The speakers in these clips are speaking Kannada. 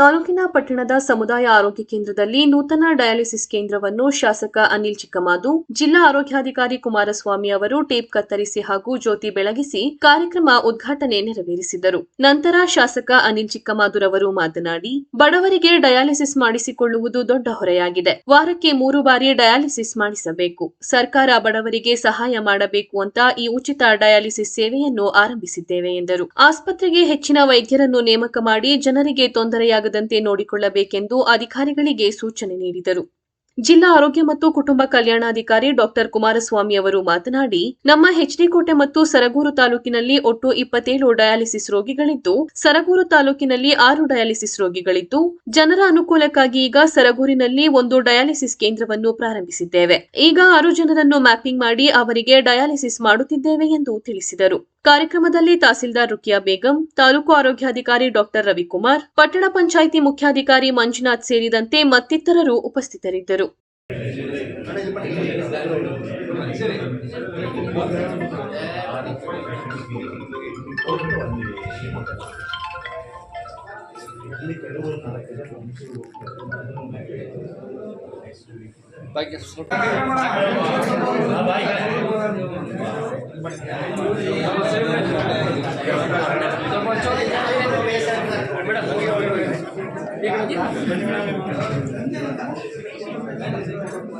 ತಾಲೂಕಿನ ಪಟ್ಟಣದ ಸಮುದಾಯ ಆರೋಗ್ಯ ಕೇಂದ್ರದಲ್ಲಿ ನೂತನ ಡಯಾಲಿಸಿಸ್ ಕೇಂದ್ರವನ್ನು ಶಾಸಕ ಅನಿಲ್ ಚಿಕ್ಕಮಾದು, ಜಿಲ್ಲಾ ಆರೋಗ್ಯಾಧಿಕಾರಿ ಕುಮಾರಸ್ವಾಮಿ ಅವರು ಟೇಪ್ ಕತ್ತರಿಸಿ ಹಾಗೂ ಜ್ಯೋತಿ ಬೆಳಗಿಸಿ ಕಾರ್ಯಕ್ರಮ ಉದ್ಘಾಟನೆ ನೆರವೇರಿಸಿದರು. ನಂತರ ಶಾಸಕ ಅನಿಲ್ ಚಿಕ್ಕಮಾದುರವರು ಮಾತನಾಡಿ, ಬಡವರಿಗೆ ಡಯಾಲಿಸಿಸ್ ಮಾಡಿಸಿಕೊಳ್ಳುವುದು ದೊಡ್ಡ ಹೊರೆಯಾಗಿದೆ. ವಾರಕ್ಕೆ ಮೂರು ಬಾರಿ ಡಯಾಲಿಸಿಸ್ ಮಾಡಿಸಬೇಕು. ಸರ್ಕಾರ ಬಡವರಿಗೆ ಸಹಾಯ ಮಾಡಬೇಕು ಅಂತ ಈ ಉಚಿತ ಡಯಾಲಿಸಿಸ್ ಸೇವೆಯನ್ನು ಆರಂಭಿಸಿದ್ದೇವೆ ಎಂದರು. ಆಸ್ಪತ್ರೆಗೆ ಹೆಚ್ಚಿನ ವೈದ್ಯರನ್ನು ನೇಮಕ ಮಾಡಿ ಜನರಿಗೆ ತೊಂದರೆಯಾಗದಂತೆ ನೋಡಿಕೊಳ್ಳಬೇಕೆಂದು ಅಧಿಕಾರಿಗಳಿಗೆ ಸೂಚನೆ ನೀಡಿದರು. ಜಿಲ್ಲಾ ಆರೋಗ್ಯ ಮತ್ತು ಕುಟುಂಬ ಕಲ್ಯಾಣಾಧಿಕಾರಿ ಡಾಕ್ಟರ್ ಕುಮಾರಸ್ವಾಮಿ ಅವರು ಮಾತನಾಡಿ, ನಮ್ಮ ಹೆಚ್ಡಿಕೋಟೆ ಮತ್ತು ಸರಗೂರು ತಾಲೂಕಿನಲ್ಲಿ ಒಟ್ಟು ಇಪ್ಪತ್ತೇಳು ಡಯಾಲಿಸಿಸ್ ರೋಗಿಗಳಿದ್ದು, ಸರಗೂರು ತಾಲೂಕಿನಲ್ಲಿ ಆರು ಡಯಾಲಿಸಿಸ್ ರೋಗಿಗಳಿದ್ದು, ಜನರ ಅನುಕೂಲಕ್ಕಾಗಿ ಈಗ ಸರಗೂರಿನಲ್ಲಿ ಒಂದು ಡಯಾಲಿಸಿಸ್ ಕೇಂದ್ರವನ್ನು ಪ್ರಾರಂಭಿಸಿದ್ದೇವೆ. ಈಗ ಆರು ಜನರನ್ನು ಮ್ಯಾಪಿಂಗ್ ಮಾಡಿ ಅವರಿಗೆ ಡಯಾಲಿಸಿಸ್ ಮಾಡುತ್ತಿದ್ದೇವೆ ಎಂದು ತಿಳಿಸಿದರು. ಕಾರ್ಯಕ್ರಮದಲ್ಲಿ ತಹಸೀಲ್ದಾರ್ ರುಕಿಯಾ ಬೇಗಂ, ತಾಲೂಕು ಆರೋಗ್ಯಾಧಿಕಾರಿ ಡಾಕ್ಟರ್ ರವಿಕುಮಾರ್, ಪಟ್ಟಣ ಪಂಚಾಯಿತಿ ಮುಖ್ಯಾಧಿಕಾರಿ ಮಂಜುನಾಥ್ ಸೇರಿದಂತೆ ಮತ್ತಿತರರು ಉಪಸ್ಥಿತರಿದ್ದರು.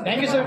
ಥ್ಯಾಂಕ್ ಯು ಸರ್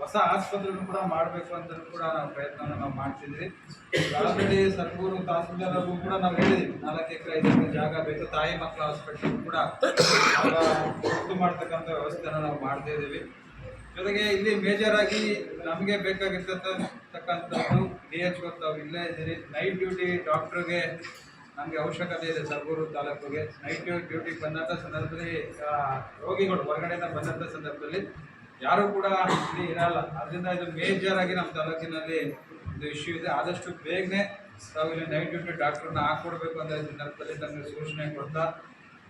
ಹೊಸ ಆಸ್ಪತ್ರೆ ಕೂಡ ಮಾಡಬೇಕು ಅಂತ ಕೂಡ ನಾವು ಪ್ರಯತ್ನ ನಾವು ಮಾಡ್ತಿದ್ವಿ. ಆಲ್ರೆಡಿ ಸರ್ಕೂರು ತಹಸೀಲ್ದಾರರು ಕೂಡ ನಾವು ಹೇಳಿದ್ವಿ, ನಾಲ್ಕು ಎಕರೆ, ಐದು ಎಕರೆ ಜಾಗ ಬೇಕು, ತಾಯಿ ಮಕ್ಕಳ ಹಾಸ್ಪಿಟಲ್ ಕೂಡ ಗೊತ್ತು ಮಾಡ್ತಕ್ಕಂಥ ವ್ಯವಸ್ಥೆನ ನಾವು ಮಾಡ್ತಾ ಇದ್ದೀವಿ. ಜೊತೆಗೆ ಇಲ್ಲಿ ಮೇಜರ್ ಆಗಿ ನಮಗೆ ಬೇಕಾಗಿರ್ತಕ್ಕಂಥದ್ದು ಡಿ ಎಚ್ ತಾವು ಇಲ್ಲೇ ಇದ್ದೀರಿ. ನೈಟ್ ಡ್ಯೂಟಿ ಡಾಕ್ಟ್ರಿಗೆ ನಮಗೆ ಅವಶ್ಯಕತೆ ಇದೆ ಸರ್ಗೂರು ತಾಲೂಕಿಗೆ. ನೈಟ್ ಡ್ಯೂಟಿಗೆ ಬಂದಂಥ ಸಂದರ್ಭದಲ್ಲಿ ರೋಗಿಗಳು ಹೊರಗಡೆಯಿಂದ ಬಂದಂಥ ಸಂದರ್ಭದಲ್ಲಿ ಯಾರು ಕೂಡ ಇಲ್ಲಿ ಇರಲ್ಲ. ಅದರಿಂದ ಇದು ಮೇಜರ್ ಆಗಿ ನಮ್ಮ ತಾಲೂಕಿನಲ್ಲಿ ಒಂದು ಇಶ್ಯೂ ಇದೆ. ಆದಷ್ಟು ಬೇಗನೆ ತಾವು ಇಲ್ಲಿ ನೈಟ್ ಡ್ಯೂಟಿ ಡಾಕ್ಟ್ರನ್ನ ಹಾಕ್ಕೊಡ್ಬೇಕು ಅಂತ ಸಂದರ್ಭದಲ್ಲಿ ನಮಗೆ ಸೂಚನೆ ಕೊಡ್ತಾ,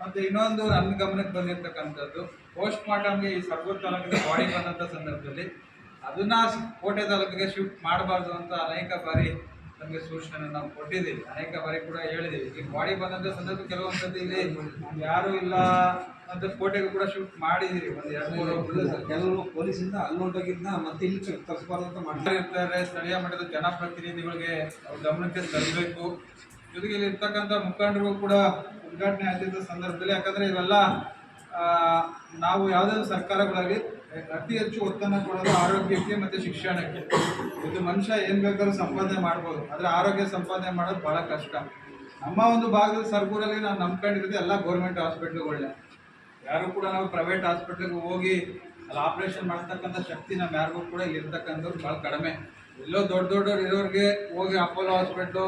ಮತ್ತು ಇನ್ನೊಂದು ನನ್ನ ಗಮನಕ್ಕೆ ಬಂದಿರತಕ್ಕಂಥದ್ದು ಪೋಸ್ಟ್ ಮಾರ್ಟಮ್ಗೆ ಈ ಸರ್ಗೂರು ತಾಲೂಕಿನ ಬಾಡಿ ಬಂದಂಥ ಸಂದರ್ಭದಲ್ಲಿ, ಅದನ್ನ ಕೋಟೆ ತಾಲೂಕಿಗೆ ಶಿಫ್ಟ್ ಮಾಡಬಾರ್ದು ಅಂತ ಅನೇಕ ಬಾರಿ ನಮಗೆ ಸೂಚನೆ ನಾವು ಕೊಟ್ಟಿದ್ದೀವಿ. ಅನೇಕ ಬಾರಿ ಕೂಡ ಹೇಳಿದ್ದೀವಿ. ಈ ಬಾಡಿ ಬಂದಂಥ ಸಂದರ್ಭ ಕೆಲವೊಂದ್ಸತಿ ಇಲ್ಲಿ ಯಾರು ಇಲ್ಲ ಅಂತ ಕೋಟೆಗೂ ಕೂಡ ಶೂಟ್ ಮಾಡಿದ್ದೀವಿ. ಒಂದು ಎರಡು ಮೂರು ಕೆಲವರು ಪೊಲೀಸಿಂದ ಅಲ್ಲಿ ಹೊಂಟೋಗಿದ್ನ ಮತ್ತೆ ಇಲ್ಲಿ ತರಿಸ್ಬಾರ್ದು ಅಂತ ಇರ್ತಾರೆ ಸ್ಥಳೀಯ ಮಟ್ಟದ ಜನಪ್ರತಿನಿಧಿಗಳಿಗೆ ಅವ್ರ ಗಮನಕ್ಕೆ ತರಬೇಕು. ಜೊತೆಗೆ ಇಲ್ಲಿ ಇರ್ತಕ್ಕಂಥ ಮುಖಂಡರಿಗೂ ಕೂಡ ಉದ್ಘಾಟನೆ ಆಗ್ತಿದ್ದ ಸಂದರ್ಭದಲ್ಲಿ ಯಾಕಂದರೆ ಇವೆಲ್ಲ ನಾವು ಯಾವುದೇ ಸರ್ಕಾರಗಳಲ್ಲಿ ಅತಿ ಹೆಚ್ಚು ಒತ್ತನ್ನು ಕೊಡೋದು ಆರೋಗ್ಯಕ್ಕೆ ಮತ್ತು ಶಿಕ್ಷಣಕ್ಕೆ. ಇದು ಮನುಷ್ಯ ಏನು ಬೇಕಾದ್ರೂ ಸಂಪಾದನೆ ಮಾಡ್ಬೋದು. ಆದರೆ ಆರೋಗ್ಯ ಸಂಪಾದನೆ ಮಾಡೋದು ಭಾಳ ಕಷ್ಟ. ನಮ್ಮ ಒಂದು ಭಾಗದ ಸರ್ಕೂರಲ್ಲಿ ನಾವು ನಂಬ್ಕೊಂಡಿರೋದು ಎಲ್ಲ ಗೌರ್ಮೆಂಟ್ ಹಾಸ್ಪಿಟ್ಲುಗಳನ್ನೇ ಯಾರು ಕೂಡ ನಾವು ಪ್ರೈವೇಟ್ ಹಾಸ್ಪಿಟ್ಲ್ಗೆ ಹೋಗಿ ಅಲ್ಲಿ ಆಪ್ರೇಷನ್ ಮಾಡ್ತಕ್ಕಂಥ ಶಕ್ತಿ ನಮ್ಮ ಯಾರಿಗೂ ಕೂಡ ಇರ್ತಕ್ಕಂಥವ್ರು ಭಾಳ ಕಡಿಮೆ. ಎಲ್ಲೋ ದೊಡ್ಡ ದೊಡ್ಡವ್ರು ಇರೋರಿಗೆ ಹೋಗಿ ಅಪೋಲೋ ಹಾಸ್ಪಿಟ್ಲು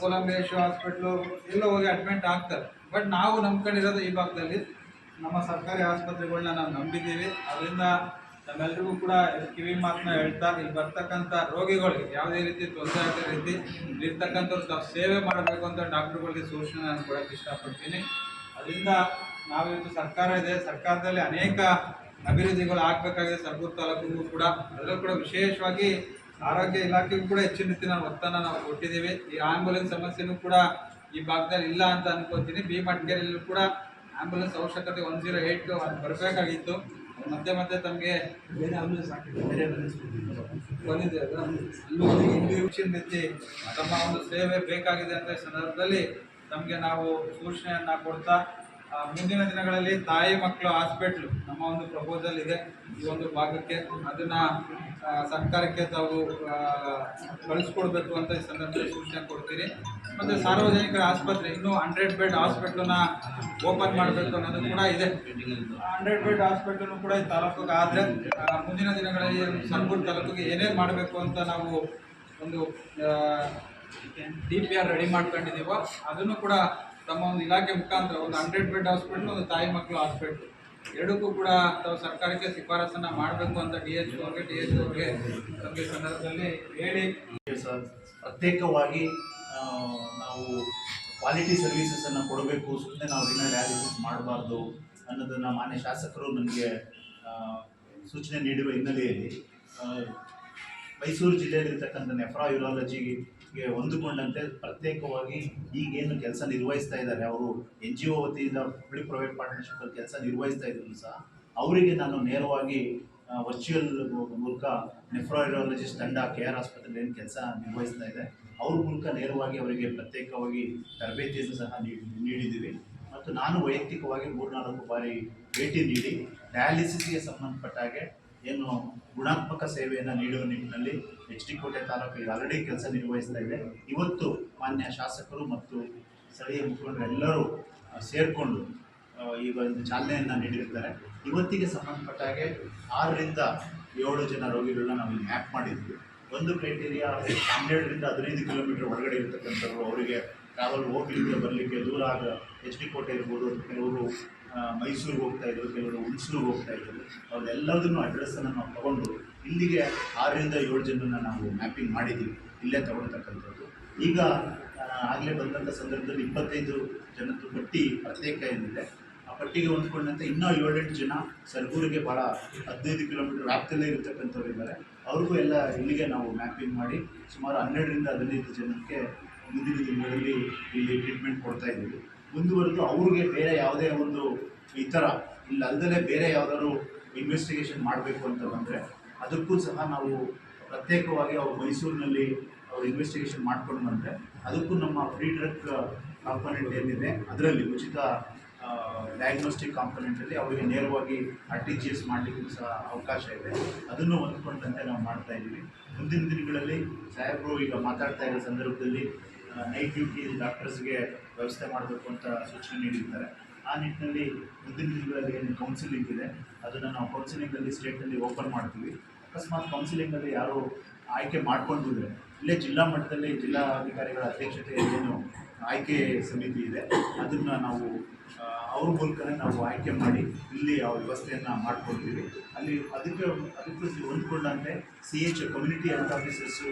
ಕೊಲಂಬೇಶ್ವರ್ ಹಾಸ್ಪಿಟ್ಲು ಎಲ್ಲೋ ಹೋಗಿ ಅಡ್ಮಿಂಟ್ ಆಗ್ತಾರೆ. ಬಟ್ ನಾವು ನಂಬ್ಕೊಂಡಿರೋದು ಈ ಭಾಗದಲ್ಲಿ ನಮ್ಮ ಸರ್ಕಾರಿ ಆಸ್ಪತ್ರೆಗಳನ್ನ ನಾವು ನಂಬಿದ್ದೀವಿ. ಅದರಿಂದ ನಮ್ಮೆಲ್ರಿಗೂ ಕೂಡ ಕಿವಿ ಮಾತನ್ನ ಹೇಳ್ತಾ ಇಲ್ಲಿ ಬರ್ತಕ್ಕಂಥ ರೋಗಿಗಳಿಗೆ ಯಾವುದೇ ರೀತಿ ತೊಂದರೆ ಆಗದ ರೀತಿ ಇರ್ತಕ್ಕಂಥವ್ರು ತಾವು ಸೇವೆ ಮಾಡಬೇಕು ಅಂತ ಡಾಕ್ಟ್ರುಗಳಿಗೆ ಸೂಚನೆ ನಾನು ಕೊಡೋಕ್ಕೆ ಇಷ್ಟಪಡ್ತೀನಿ. ಅದರಿಂದ ನಾವಿವತ್ತು ಸರ್ಕಾರ ಇದೆ. ಸರ್ಕಾರದಲ್ಲಿ ಅನೇಕ ಅಭಿವೃದ್ಧಿಗಳು ಆಗಬೇಕಾಗಿದೆ. ಸರ್ಗೂರು ತಾಲೂಕಿಗೂ ಕೂಡ. ಅದರಲ್ಲೂ ಕೂಡ ವಿಶೇಷವಾಗಿ ಆರೋಗ್ಯ ಇಲಾಖೆಗೂ ಕೂಡ ಹೆಚ್ಚಿನ ರೀತಿಯ ಒತ್ತನ್ನು ನಾವು ಕೊಟ್ಟಿದ್ದೀವಿ. ಈ ಆಂಬುಲೆನ್ಸ್ ಸಮಸ್ಯೆನೂ ಕೂಡ ಈ ಭಾಗದಲ್ಲಿ ಇಲ್ಲ ಅಂತ ಅನ್ಕೋತೀನಿ ಬಿ ಮಟ್ಗೆರೆಯಲ್ಲೂ ಕೂಡ ಆಂಬ್ಯುಲೆನ್ಸ್ ಅವಶ್ಯಕತೆ ಒನ್ ಜೀರೋ ಏಯ್ಟ್ ಅದು ಬರಬೇಕಾಗಿತ್ತು. ಮತ್ತೆ ಮತ್ತೆ ತಮಗೆ ಬೇರೆ ಆಂಬುಲೆನ್ಸ್ ಬೇರೆ ಆಂಬುಲೆನ್ಸ್ ಬಂದಿದೆ ಅಲ್ಲೂ ರೀತಿ ತಮ್ಮ ಒಂದು ಸೇವೆ ಬೇಕಾಗಿದೆ ಅಂತ ಈ ಸಂದರ್ಭದಲ್ಲಿ ತಮಗೆ ನಾವು ಸೂಚನೆಯನ್ನ ಕೊಡ್ತಾ ಮುಂದಿನ ದಿನಗಳಲ್ಲಿ ತಾಯಿ ಮಕ್ಕಳು ಹಾಸ್ಪಿಟ್ಲು ನಮ್ಮ ಒಂದು ಪ್ರಪೋಸಲ್ ಇದೆ ಈ ಒಂದು ಭಾಗಕ್ಕೆ. ಅದನ್ನ ಸರ್ಕಾರಕ್ಕೆ ತಾವು ಕಳಿಸ್ಕೊಡ್ಬೇಕು ಅಂತ ಈ ಸಂದರ್ಭದಲ್ಲಿ ಸೂಚನೆ ಕೊಡ್ತೀನಿ ಮತ್ತು ಸಾರ್ವಜನಿಕ ಆಸ್ಪತ್ರೆ, ಇನ್ನೂ ಹಂಡ್ರೆಡ್ ಬೆಡ್ ಹಾಸ್ಪಿಟ್ಲನ್ನ ಓಪನ್ ಮಾಡಬೇಕು ಅನ್ನೋದು ಕೂಡ ಇದೆ. ಹಂಡ್ರೆಡ್ ಬೆಡ್ ಹಾಸ್ಪಿಟ್ಲನ್ನು ಕೂಡ ಈ ತಾಲೂಕಿಗೆ ಆದರೆ ಮುಂದಿನ ದಿನಗಳಲ್ಲಿ ಸರಗೂರು ತಾಲೂಕಿಗೆ ಏನೇನು ಮಾಡಬೇಕು ಅಂತ ನಾವು ಒಂದು ಡಿ ಪಿ ಆರ್ ರೆಡಿ ಮಾಡ್ಕೊಂಡಿದ್ದೀವೋ, ಅದನ್ನು ಕೂಡ ತಮ್ಮ ಒಂದು ಇಲಾಖೆ ಮುಖಾಂತರ ಒಂದು ಹಂಡ್ರೆಡ್ ಬೆಡ್ ಹಾಸ್ಪಿಟ್ಲು ಒಂದು ತಾಯಿ ಮಕ್ಕಳು ಹಾಸ್ಪಿಟ್ಲು ಎರಡಕ್ಕೂ ಕೂಡ ತಾವು ಸರ್ಕಾರಕ್ಕೆ ಶಿಫಾರಸನ್ನು ಮಾಡಬೇಕು ಅಂತ ಡಿ ಎಚ್ ಅವ್ರಿಗೆ ಡಿ ಎಚ್ ಅವ್ರಿಗೆ ಸಂದರ್ಭದಲ್ಲಿ ಹೇಳಿ. ಸರ್, ಪ್ರತ್ಯೇಕವಾಗಿ ನಾವು ಕ್ವಾಲಿಟಿ ಸರ್ವಿಸಸನ್ನು ಕೊಡಬೇಕು ಸುಮ್ಮನೆ ನಾವು ದಿನ ಡಯಾಲಿಸಿಸ್ ಮಾಡಬಾರ್ದು ಅನ್ನೋದನ್ನು ಮಾನ್ಯ ಶಾಸಕರು ನನಗೆ ಸೂಚನೆ ನೀಡುವ ಹಿನ್ನೆಲೆಯಲ್ಲಿ ಮೈಸೂರು ಜಿಲ್ಲೆಯಲ್ಲಿರ್ತಕ್ಕಂಥ ನೆಫ್ರಾ ಯುರಾಲಜಿಗೆ ಹೊಂದಿಕೊಂಡಂತೆ ಪ್ರತ್ಯೇಕವಾಗಿ ಈಗೇನು ಕೆಲಸ ನಿರ್ವಹಿಸ್ತಾ ಇದ್ದಾರೆ. ಅವರು ಎನ್ ಜಿ ಒ ವತಿಯಿಂದ ಪಬ್ಲಿಕ್ ಪ್ರೈವೇಟ್ ಪಾರ್ಟ್ನರ್ಶಿಪ್ಪಲ್ಲಿ ಕೆಲಸ ನಿರ್ವಹಿಸ್ತಾ ಇದ್ರು ಸಹ ಅವರಿಗೆ ನಾನು ನೇರವಾಗಿ ವರ್ಚುವಲ್ ಮೂಲಕ ನೆಫ್ರಾ ಯುರಾಲಜಿಸ್ಟ್ ತಂಡ ಕೆ ಆರ್ ಆಸ್ಪತ್ರೆಯಲ್ಲಿ ಏನು ಕೆಲಸ ನಿರ್ವಹಿಸ್ತಾ ಇದೆ. ಅವ್ರ ಮೂಲಕ ನೇರವಾಗಿ ಅವರಿಗೆ ಪ್ರತ್ಯೇಕವಾಗಿ ತರಬೇತಿಯನ್ನು ಸಹ ನೀಡಿ ನೀಡಿದ್ದೀವಿ. ಮತ್ತು ನಾನು ವೈಯಕ್ತಿಕವಾಗಿ ಮೂರ್ನಾಲ್ಕು ಬಾರಿ ಭೇಟಿ ನೀಡಿ ಡಯಾಲಿಸಿಸ್ಗೆ ಸಂಬಂಧಪಟ್ಟ ಹಾಗೆ ಏನು ಗುಣಾತ್ಮಕ ಸೇವೆಯನ್ನು ನೀಡುವ ನಿಟ್ಟಿನಲ್ಲಿ ಎಚ್ ಡಿ ಕೋಟೆ ತಾಲೂಕು ಆಲ್ರೆಡಿ ಕೆಲಸ ನಿರ್ವಹಿಸ್ತಾ ಇದೆ. ಇವತ್ತು ಮಾನ್ಯ ಶಾಸಕರು ಮತ್ತು ಸ್ಥಳೀಯ ಮುಖಂಡರು ಎಲ್ಲರೂ ಸೇರಿಕೊಂಡು ಈ ಒಂದು ಚಾಲನೆಯನ್ನು ನೀಡಿರ್ತಾರೆ. ಇವತ್ತಿಗೆ ಸಂಬಂಧಪಟ್ಟ ಹಾಗೆ ಆರರಿಂದ ಏಳು ಜನ ರೋಗಿಗಳನ್ನ ನಾವು ಇಲ್ಲಿ ಮಾಡಿದ್ವಿ. ಒಂದು ಕ್ರೈಟೀರಿಯಾ ಹನ್ನೆರಡರಿಂದ ಹದಿನೈದು ಕಿಲೋಮೀಟರ್ ಒಳಗಡೆ ಇರತಕ್ಕಂಥವ್ರು, ಅವರಿಗೆ ಟ್ರಾವೆಲ್ ಹೋಗ್ಲಿಕ್ಕೆ, ಬರಲಿಕ್ಕೆ ದೂರ ಆಗ ಎಚ್ ಡಿ ಕೋಟೆ ಇರ್ಬೋದು ಕೆಲವರು ಮೈಸೂರಿಗೆ ಹೋಗ್ತಾ ಇದ್ರು, ಕೆಲವರು ಹುಣಸೂರಿಗೆ ಹೋಗ್ತಾ ಇದ್ರು. ಅವ್ರದ್ದೆಲ್ಲದನ್ನು ಅಡ್ರೆಸ್ಸನ್ನು ನಾವು ತಗೊಂಡು ಇಲ್ಲಿಗೆ ಆರರಿಂದ ಏಳು ಜನರನ್ನ ನಾವು ಮ್ಯಾಪಿಂಗ್ ಮಾಡಿದ್ದೀವಿ. ಇಲ್ಲೇ ತಗೊಳ್ತಕ್ಕಂಥದ್ದು. ಈಗ ಆಗಲೇ ಬಂದಂಥ ಸಂದರ್ಭದಲ್ಲಿ ಇಪ್ಪತ್ತೈದು ಜನದ್ದು ಪಟ್ಟಿ ಪ್ರತ್ಯೇಕ ಏನಿದೆ. ಆ ಪಟ್ಟಿಗೆ ಹೊಂದ್ಕೊಂಡಂತೆ ಇನ್ನೂ ಏಳೆಂಟು ಜನ ಸರ್ಗೂರಿಗೆ ಭಾಳ ಹದಿನೈದು ಕಿಲೋಮೀಟರ್ ವ್ಯಾಪ್ತಿಯಲ್ಲೇ ಇರ್ತಕ್ಕಂಥವ್ರು ಇದ್ದಾರೆ. ಅವ್ರಿಗೂ ಎಲ್ಲ ಇಲ್ಲಿಗೆ ನಾವು ಮ್ಯಾಪಿಂಗ್ ಮಾಡಿ ಸುಮಾರು ಹನ್ನೆರಡರಿಂದ ಹದಿನೈದು ಜನಕ್ಕೆ ಮುಂದಿನ ದಿನಗಳಲ್ಲಿ ಇಲ್ಲಿ ಟ್ರೀಟ್ಮೆಂಟ್ ಕೊಡ್ತಾ ಇದ್ದೀವಿ. ಮುಂದುವರೆದು ಅವ್ರಿಗೆ ಬೇರೆ ಯಾವುದೇ ಒಂದು ಈ ಥರ ಇಲ್ಲ ಅಲ್ಲದೆ ಬೇರೆ ಯಾವುದಾದ್ರು ಇನ್ವೆಸ್ಟಿಗೇಷನ್ ಮಾಡಬೇಕು ಅಂತ ಬಂದರೆ ಅದಕ್ಕೂ ಸಹ ನಾವು ಪ್ರತ್ಯೇಕವಾಗಿ ಅವ್ರು ಮೈಸೂರಿನಲ್ಲಿ ಅವ್ರು ಇನ್ವೆಸ್ಟಿಗೇಷನ್ ಮಾಡ್ಕೊಂಡು ಬಂದರೆ ಅದಕ್ಕೂ ನಮ್ಮ ಫ್ರೀ ಡ್ರಗ್ ಕಾಂಪೊನೆಂಟ್ ಏನಿದೆ ಅದರಲ್ಲಿ ಉಚಿತ ಡಯಾಗ್ನೋಸ್ಟಿಕ್ ಕಾಂಪೊನೆಂಟಲ್ಲಿ ಅವರಿಗೆ ನೇರವಾಗಿ ಆರ್ ಟಿ ಜಿ ಎಸ್ ಮಾಡಲಿಕ್ಕೂ ಸಹ ಅವಕಾಶ ಇದೆ. ಅದನ್ನು ಹೊಂದ್ಕೊಂಡಂತೆ ನಾವು ಮಾಡ್ತಾ ಇದ್ದೀವಿ. ಮುಂದಿನ ದಿನಗಳಲ್ಲಿ ಸಾಹೇಬರು ಈಗ ಮಾತಾಡ್ತಾ ಇರೋ ಸಂದರ್ಭದಲ್ಲಿ ನೈಟ್ ಡ್ಯೂಟಿ ಡಾಕ್ಟರ್ಸ್ಗೆ ವ್ಯವಸ್ಥೆ ಮಾಡಬೇಕು ಅಂತ ಸೂಚನೆ ನೀಡಿದ್ದಾರೆ ಆ ನಿಟ್ಟಿನಲ್ಲಿ ಮುಂದಿನ ದಿನಗಳಲ್ಲಿ ಏನು ಕೌನ್ಸಿಲಿಂಗ್ ಇದೆ, ಅದನ್ನು ನಾವು ಕೌನ್ಸಿಲಿಂಗಲ್ಲಿ ಸ್ಟೇಟಲ್ಲಿ ಓಪನ್ ಮಾಡ್ತೀವಿ. ಅಕಸ್ಮಾತ್ ಕೌನ್ಸಿಲಿಂಗಲ್ಲಿ ಯಾರು ಆಯ್ಕೆ ಮಾಡ್ಕೊಂಡಿದ್ರೆ ಇಲ್ಲೇ ಜಿಲ್ಲಾ ಮಟ್ಟದಲ್ಲಿ ಜಿಲ್ಲಾ ಅಧಿಕಾರಿಗಳ ಅಧ್ಯಕ್ಷತೆಯಲ್ಲಿ ಏನು ಆಯ್ಕೆ ಸಮಿತಿ ಇದೆ. ಅದನ್ನು ನಾವು ಅವ್ರ ಮೂಲಕನೇ ನಾವು ಆಯ್ಕೆ ಮಾಡಿ ಇಲ್ಲಿ ಆ ವ್ಯವಸ್ಥೆಯನ್ನು ಮಾಡ್ಕೊಳ್ತೀವಿ. ಅಲ್ಲಿ ಅದಕ್ಕೆ ಅದಕ್ಕೆ ಹೊಂದ್ಕೊಂಡಂತೆ C H community health officers